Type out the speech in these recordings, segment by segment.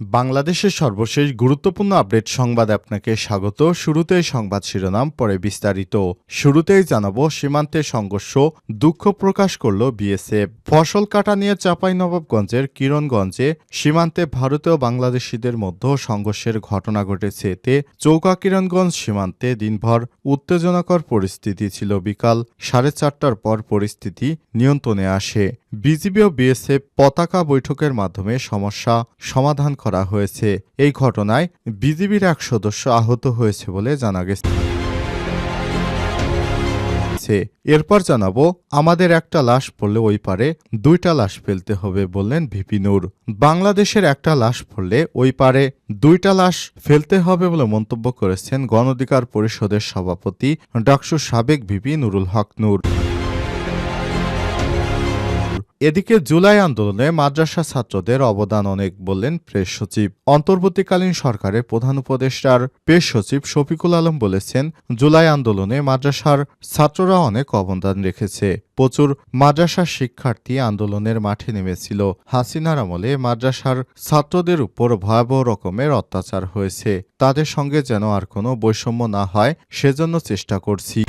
বাংলাদেশের সর্বশেষ গুরুত্বপূর্ণ আপডেট সংবাদ আপনাকে স্বাগত। শুরুতেই সংবাদ শিরোনাম, পরে বিস্তারিত। শুরুতেই জানাব সীমান্তে সংঘর্ষ, দুঃখ প্রকাশ করল বিএসএফ। ফসল কাটা নিয়ে চাঁপাইনবাবগঞ্জের কিরণগঞ্জে সীমান্তে ভারতীয় বাংলাদেশিদের মধ্যে সংঘর্ষের ঘটনা ঘটেছে এতে। চৌকা কিরণগঞ্জ সীমান্তে দিনভর উত্তেজনাকর পরিস্থিতি ছিল। বিকাল সাড়ে চারটার পর পরিস্থিতি নিয়ন্ত্রণে আসে। বিজিবি ও বিএসএফ পতাকা বৈঠকের মাধ্যমে সমস্যা সমাধান করা হয়েছে। এই ঘটনায় বিজিবির এক সদস্য আহত হয়েছে বলে জানা গেছে। এরপর জানাব, আমাদের একটা লাশ পড়লে ওই পারে দুইটা লাশ ফেলতে হবে বললেন ভিপি নূর। বাংলাদেশের একটা লাশ পড়লে ওই পারে দুইটা লাশ ফেলতে হবে বলে মন্তব্য করেছেন গণ অধিকার পরিষদের সভাপতি ডাকসু সাবেক ভিপি নুরুল হক নূর। এদিকে জুলাই আন্দোলনে মাদ্রাসা ছাত্রদের অবদান অনেক বললেন প্রেস সচিব। অন্তর্বর্তীকালীন সরকারের প্রধান উপদেষ্টার প্রেস সচিব শফিকুল আলম বলেছেন, জুলাই আন্দোলনে মাদ্রাসার ছাত্ররা অনেক অবদান রেখেছে। প্রচুর মাদ্রাসার শিক্ষার্থী আন্দোলনের মাঠে নেমেছিল। হাসিনার আমলে মাদ্রাসার ছাত্রদের উপর ভয়াবহ রকমের অত্যাচার হয়েছে। তাদের সঙ্গে যেন আর কোনো বৈষম্য না হয়, সেজন্য চেষ্টা করছি।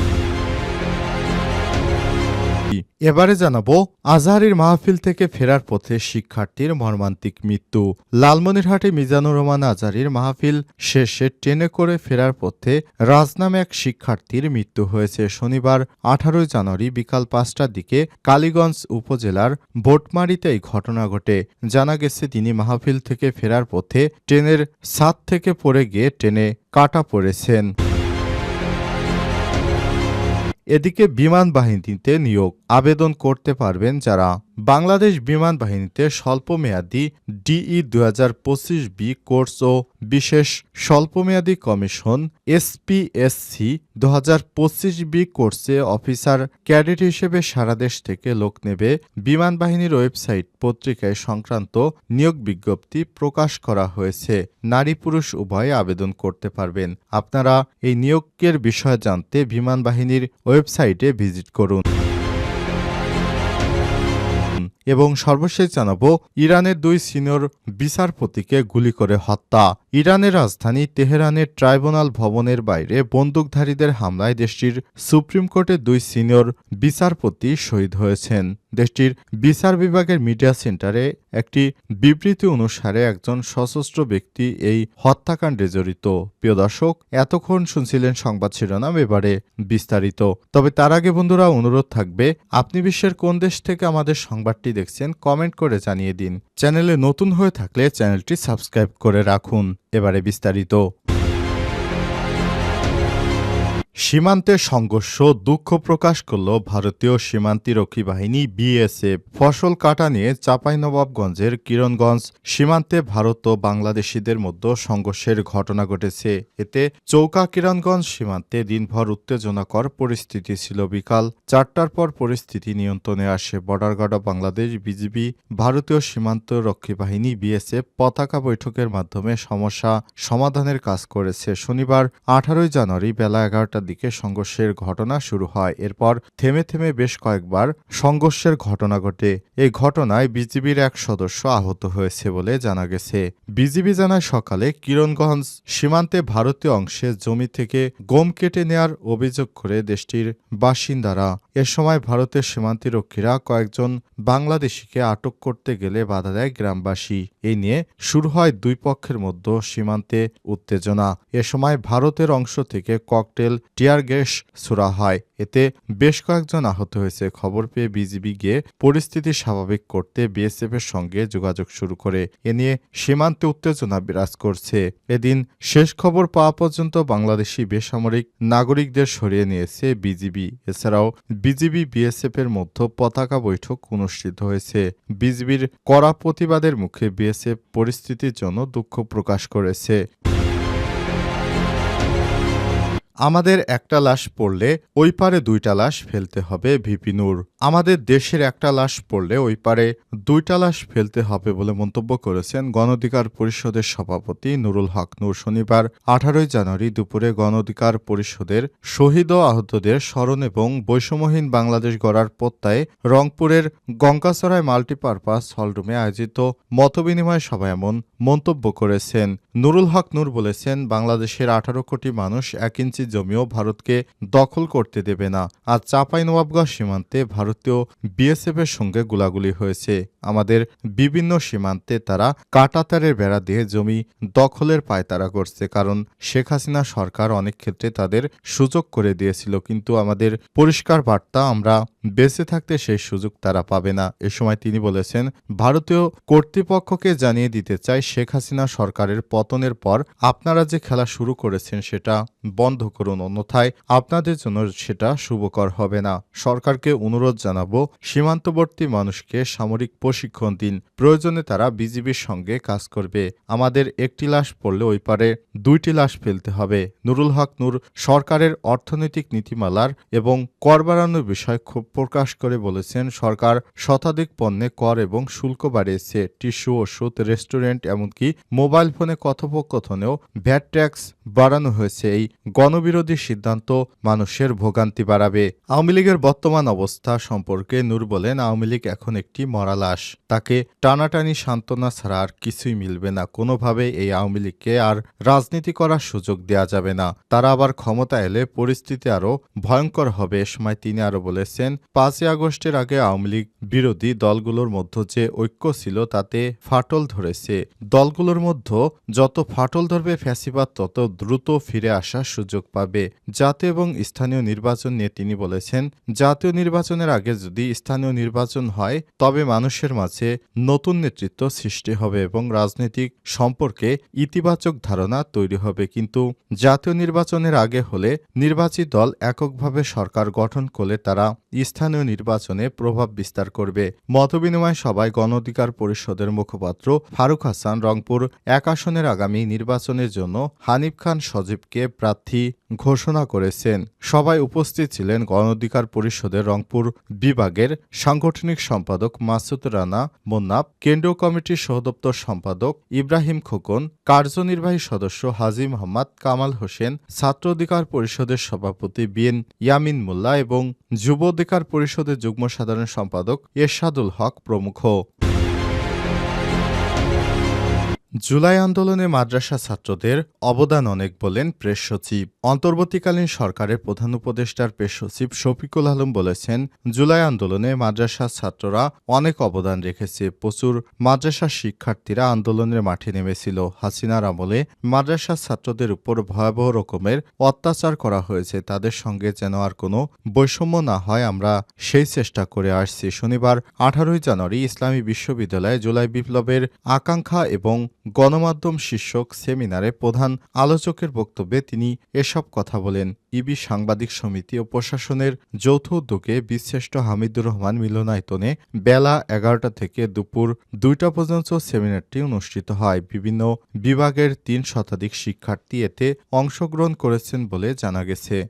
এবারে জানাব আজহারির মাহফিল থেকে ফেরার পথে শিক্ষার্থীর মর্মান্তিক মৃত্যু। লালমনিরহাটে মিজানুর রহমান আজহারির মাহফিল শেষে ট্রেনে করে ফেরার পথে রাজ নামে এক শিক্ষার্থীর মৃত্যু হয়েছে। শনিবার, আঠারোই জানুয়ারি বিকাল পাঁচটার দিকে কালীগঞ্জ উপজেলার ভোটমারিতে এই ঘটনা ঘটে। জানা গেছে, তিনি মাহফিল থেকে ফেরার পথে ট্রেনের ছাদ থেকে পড়ে গিয়ে ট্রেনে কাটা পড়েছেন। এদিকে বিমান বাহিনীতে নিয়োগ আবেদন করতে পারবেন যারা বাংলাদেশ বিমান বাহিনীতে স্বল্পমেয়াদী ডিই দু হাজার পঁচিশ বি কোর্স ও বিশেষ স্বল্পমেয়াদী কমিশন এসপিএসসি দু হাজার পঁচিশ বি কোর্সে অফিসার ক্যাডেট হিসেবে সারা দেশ থেকে লোক নেবে। বিমান বাহিনীর ওয়েবসাইট পত্রিকায় সংক্রান্ত নিয়োগ বিজ্ঞপ্তি প্রকাশ করা হয়েছে। নারী পুরুষ উভয়ে আবেদন করতে পারবেন। আপনারা এই নিয়োগের বিষয়ে জানতে বিমান বাহিনীর ওয়েবসাইটে ভিজিট করুন। এবং সর্বশেষ জানাব ইরানের দুই সিনিয়র বিচারপতিকে গুলি করে হত্যা। ইরানের রাজধানী তেহরানের ট্রাইব্যুনাল ভবনের বাইরে বন্দুকধারীদের হামলায় দেশটির সুপ্রিম কোর্টে দুই সিনিয়র বিচারপতি শহীদ হয়েছেন। দেশটির বিচার বিভাগের মিডিয়া সেন্টারে একটি বিবৃতি অনুসারে একজন সশস্ত্র ব্যক্তি এই হত্যাকাণ্ডে জড়িত। প্রিয় দর্শক, এতক্ষণ শুনছিলেন সংবাদ শিরোনাম, এবারে বিস্তারিত। তবে তার আগে বন্ধুরা, অনুরোধ থাকবে, আপনি বিশ্বের কোন দেশ থেকে আমাদের সংবাদটি দেখছেন, কমেন্ট করে জানিয়ে দিন। চ্যানেলে নতুন হয়ে থাকলে চ্যানেলটি সাবস্ক্রাইব করে রাখুন। এবারে বিস্তারিত। সীমান্তে সংঘর্ষ, দুঃখ প্রকাশ করল ভারতীয় সীমান্তিরক্ষী বাহিনী বিএসএফ। ফসল কাটা নিয়ে চাঁপাইনবাবগঞ্জের কিরণগঞ্জ সীমান্তে ভারত ও বাংলাদেশিদের মধ্যে সংঘর্ষের ঘটনা ঘটেছে। এতে চৌকা কিরণগঞ্জ সীমান্তে দিনভর উত্তেজনাকর পরিস্থিতি ছিল বিকাল চারটার পর পরিস্থিতি নিয়ন্ত্রণে আসে। বর্ডার গার্ড বাংলাদেশ বিজিবি, ভারতীয় সীমান্ত রক্ষী বাহিনী বিএসএফ পতাকা বৈঠকের মাধ্যমে সমস্যা সমাধানের কাজ করেছে। শনিবার আঠারোই জানুয়ারি বেলা এগারোটার দিকে সংঘর্ষের ঘটনা শুরু হয়। এরপর থেমে থেমে বেশ কয়েকবার সংঘর্ষের ঘটনা ঘটে। এই ঘটনায় বিজিবির এক সদস্য আহত হয়েছে বলে জানা গেছে। বিজিবি জানায় সকালে কিরণগঞ্জ সীমান্তে ভারতীয় অংশে জমি থেকে গম কেটে নেয়ার অভিযোগ করে দেশটির বাসিন্দারা। এ সময় ভারতের সীমান্তিরক্ষীরা কয়েকজন বাংলাদেশিকে আটক করতে গেলে বাধা দেয় গ্রামবাসী। এই নিয়ে শুরু হয় দুই পক্ষের মধ্যে সীমান্তে উত্তেজনা। এ সময় ভারতের অংশ থেকে ককটেল টিয়ার গ্যাস ছোড়া হয়। এতে বেশ কয়েকজন আহত হয়েছে। খবর পেয়ে বিজিবি গিয়ে পরিস্থিতি স্বাভাবিক করতে বিএসএফ এর সঙ্গে যোগাযোগ শুরু করে। এ নিয়ে সীমান্তে উত্তেজনা বিরাজ করছে। এদিন শেষ খবর পাওয়া পর্যন্ত বাংলাদেশি বেসামরিক নাগরিকদের সরিয়ে নিয়েছে বিজিবি। এছাড়াও বিজিবি বিএসএফ এর মধ্যে পতাকা বৈঠক অনুষ্ঠিত হয়েছে। বিজিবির কড়া প্রতিবাদের মুখে বিএসএফ পরিস্থিতির জন্য দুঃখ প্রকাশ করেছে। আমাদের একটা লাশ পড়লে ওই পারে দুইটা লাশ ফেলতে হবে, ভিপি নূর। আমাদের দেশের একটা লাশ পড়লে ওই পারে দুইটা লাশ ফেলতে হবে বলে মন্তব্য করেছেন গণঅধিকার পরিষদের সভাপতি নুরুল হক নূর। শনিবার, আঠারোই জানুয়ারি দুপুরে গণঅধিকার পরিষদের শহীদ ও আহতদের স্মরণ এবং বৈষম্যহীন বাংলাদেশ গড়ার প্রত্যয়ে রংপুরের গঙ্গাসরায় মাল্টিপারপাস হলরুমে আয়োজিত মতবিনিময় সভায় এমন মন্তব্য করেছেন। নুরুল হক নূর বলেছেন, বাংলাদেশের আঠারো কোটি মানুষ এক ইঞ্চি জমিও ভারতকে দখল করতে দেবে না। আজ চাঁপাইনবাবগঞ্জ সীমান্তে ভারতীয় বিএসএফ এর সঙ্গে গোলাগুলি হয়েছে। আমাদের বিভিন্ন সীমান্তে তারা কাটাতারের বেড়া দিয়ে জমি দখলের পায়তারা করছে। কারণ শেখ হাসিনা সরকার অনেক ক্ষেত্রে তাদের সুযোগ করে দিয়েছিল। কিন্তু আমাদের পরিষ্কার বার্তা, আমরা বেঁচে থাকতে সেই সুযোগ তারা পাবে না। এ সময় তিনি বলেছেন, ভারতীয় কর্তৃপক্ষকে জানিয়ে দিতে চাই, শেখ হাসিনা সরকারের পতনের পর আপনারা যে খেলা শুরু করেছেন, সেটা বন্ধ করুন, অন্যথায় আপনাদের জন্য সেটা শুভকর হবে না। সরকারকে অনুরোধ জানাব, সীমান্তবর্তী মানুষকে সামরিক প্রশিক্ষণ দিন। প্রয়োজনে তারা বিজিবির সঙ্গে কাজ করবে। আমাদের একটি লাশ পড়লে ওই পারে দুইটি লাশ ফেলতে হবে। নুরুল হক নূর, সরকারের অর্থনৈতিক নীতিমালার এবং কর বাড়ানোর বিষয় ক্ষোভ প্রকাশ করে বলেছেন, সরকার শতাধিক পণ্যে কর এবং শুল্ক বাড়িয়েছে, টিস্যু, ওষুধ, রেস্টুরেন্ট, এমনকি মোবাইল ফোনে কথোপকথনেও ভ্যাট ট্যাক্স বাড়ানো হয়েছে। এই গণবিরোধী সিদ্ধান্ত মানুষের ভোগান্তি বাড়াবে। আওয়ামী লীগের বর্তমান অবস্থা সম্পর্কে নূর বলেন, আওয়ামী লীগ এখন একটি মরা লাশ তাকে টানাটানি সান্ত্বনা ছাড়া আর কিছুই মিলবে না। কোনোভাবে এই আওয়ামী লীগকে আর রাজনীতি করার সুযোগ দেওয়া যাবে না। তারা আবার ক্ষমতা এলে পরিস্থিতি আরও ভয়ঙ্কর হবে, এ সময় তিনি আরও বলেছেন, পাঁচই আগস্টের আগে আওয়ামী লীগ বিরোধী দলগুলোর মধ্যে যে ঐক্য ছিল, তাতে ফাটল ধরেছে। দলগুলোর মধ্যে যত ফাটল ধরবে ফ্যাসিবাদ, তত দ্রুত ফিরে আসার সুযোগ পাবে। জাতীয় এবং স্থানীয় নির্বাচন নিয়ে তিনি বলেছেন, জাতীয় নির্বাচনের আগে যদি স্থানীয় নির্বাচন হয়, তবে মানুষের মাঝে নতুন নেতৃত্ব সৃষ্টি হবে এবং রাজনৈতিক সম্পর্কে ইতিবাচক ধারণা তৈরি হবে। কিন্তু জাতীয় নির্বাচনের আগে হলে নির্বাচিত দল এককভাবে সরকার গঠন করলে তারা স্থানীয় নির্বাচনে প্রভাব বিস্তার করবে। মতবিনিময় সভায় গণ অধিকার পরিষদের মুখপাত্র ফারুক হাসান রংপুর এক আসনের আগামী নির্বাচনের জন্য হানিফ খান সজীবকে প্রার্থী ঘোষণা করেছেন। সভায় উপস্থিত ছিলেন গণ অধিকার পরিষদের রংপুর বিভাগের সাংগঠনিক সম্পাদক মাসুদ রানা মোন্নাব, কেন্দ্রীয় কমিটির সহদপ্তর সম্পাদক ইব্রাহিম খোকন, কার্যনির্বাহী সদস্য হাজি মোহাম্মদ কামাল হোসেন, ছাত্র অধিকার পরিষদের সভাপতি বিএন ইয়ামিন মোল্লা এবং যুব অধিকার পরিষদের যুগ্ম সাধারণ সম্পাদক এরশাদুল হক প্রমুখ। জুলাই আন্দোলনে মাদ্রাসা ছাত্রদের অবদান অনেক বলেন প্রেস সচিব। অন্তর্বর্তীকালীন সরকারের প্রধান উপদেষ্টার প্রেস সচিব শফিকুল আলম বলেছেন, জুলাই আন্দোলনে মাদ্রাসা ছাত্ররা অনেক অবদান রেখেছে। প্রচুর মাদ্রাসা শিক্ষার্থীরা আন্দোলনের মাঠে নেমেছিল। হাসিনার আমলে মাদ্রাসা ছাত্রদের উপর ভয়াবহ রকমের অত্যাচার করা হয়েছে। তাদের সঙ্গে যেন আর কোনো বৈষম্য না হয়, আমরা সেই চেষ্টা করে আসছি। শনিবার আঠারোই জানুয়ারি ইসলামী বিশ্ববিদ্যালয়ে জুলাই বিপ্লবের আকাঙ্ক্ষা এবং গণমাধ্যম শীর্ষক সেমিনারে প্রধান আলোচকের বক্তব্যে তিনি এসব কথা বলেন। ইবি সাংবাদিক সমিতি ও প্রশাসনের যৌথ উদ্যোগে বিশ্রেষ্ঠ হামিদুর রহমান মিলনায়তনে বেলা এগারোটা থেকে দুপুর দুইটা পর্যন্ত সেমিনারটি অনুষ্ঠিত হয়। বিভিন্ন বিভাগের তিন শতাধিক শিক্ষার্থী এতে অংশগ্রহণ করেছেন বলে জানা গেছে।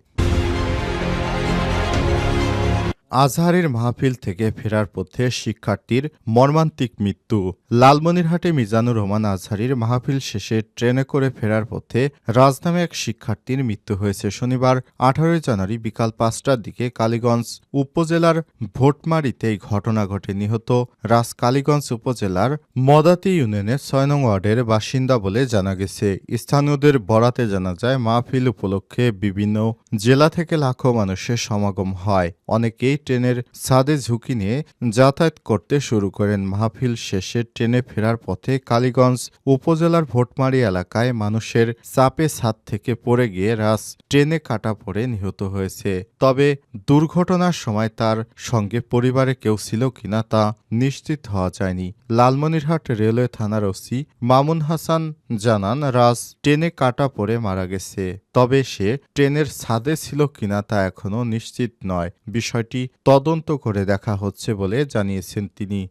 আজহারের মাহফিল থেকে ফেরার পথে শিক্ষার্থীর মর্মান্তিক মৃত্যু। লালমনিরহাটে মিজানুর রহমান আজহারির মাহফিল শেষে ট্রেনে করে ফেরার পথে রাজনামে এক শিক্ষার্থীর মৃত্যু হয়েছে শনিবার, আঠারোই জানুয়ারি বিকাল পাঁচটার দিকে কালীগঞ্জ উপজেলার ভোটমারিতে এই ঘটনা ঘটে। নিহত রাজ কালীগঞ্জ উপজেলার মদাতি ইউনিয়নের ছয় নং ওয়ার্ডের বাসিন্দা বলে জানা গেছে। স্থানীয়দের বরাতে জানা যায়, মাহফিল উপলক্ষে বিভিন্ন জেলা থেকে লাখো মানুষের সমাগম হয়। অনেকেই ট্রেনের ছাদে ঝুঁকি নিয়ে যাতায়াত করতে শুরু করেন। মাহফিল শেষে ট্রেনে ফেরার পথে কালীগঞ্জ উপজেলার ভোটমারি এলাকায় মানুষের চাপে ছাদ থেকে পড়ে গিয়ে রাস ট্রেনে কাটা পড়ে নিহত হয়েছে। তবে দুর্ঘটনার সময় তার সঙ্গে পরিবারে কেউ ছিল কিনা তা নিশ্চিত হওয়া যায়নি। লালমনিরহাট রেলওয়ে থানার ওসি মামুন হাসান জানান রাজ ট্রেনে কাটা পড়ে মারা গেছে। তবে সে ট্রেনের ছাদে ছিল কিনা তা এখনও নিশ্চিত নয়। বিষয়টি তদন্ত করে দেখা হচ্ছে বলে জানিয়েছেন তিনি।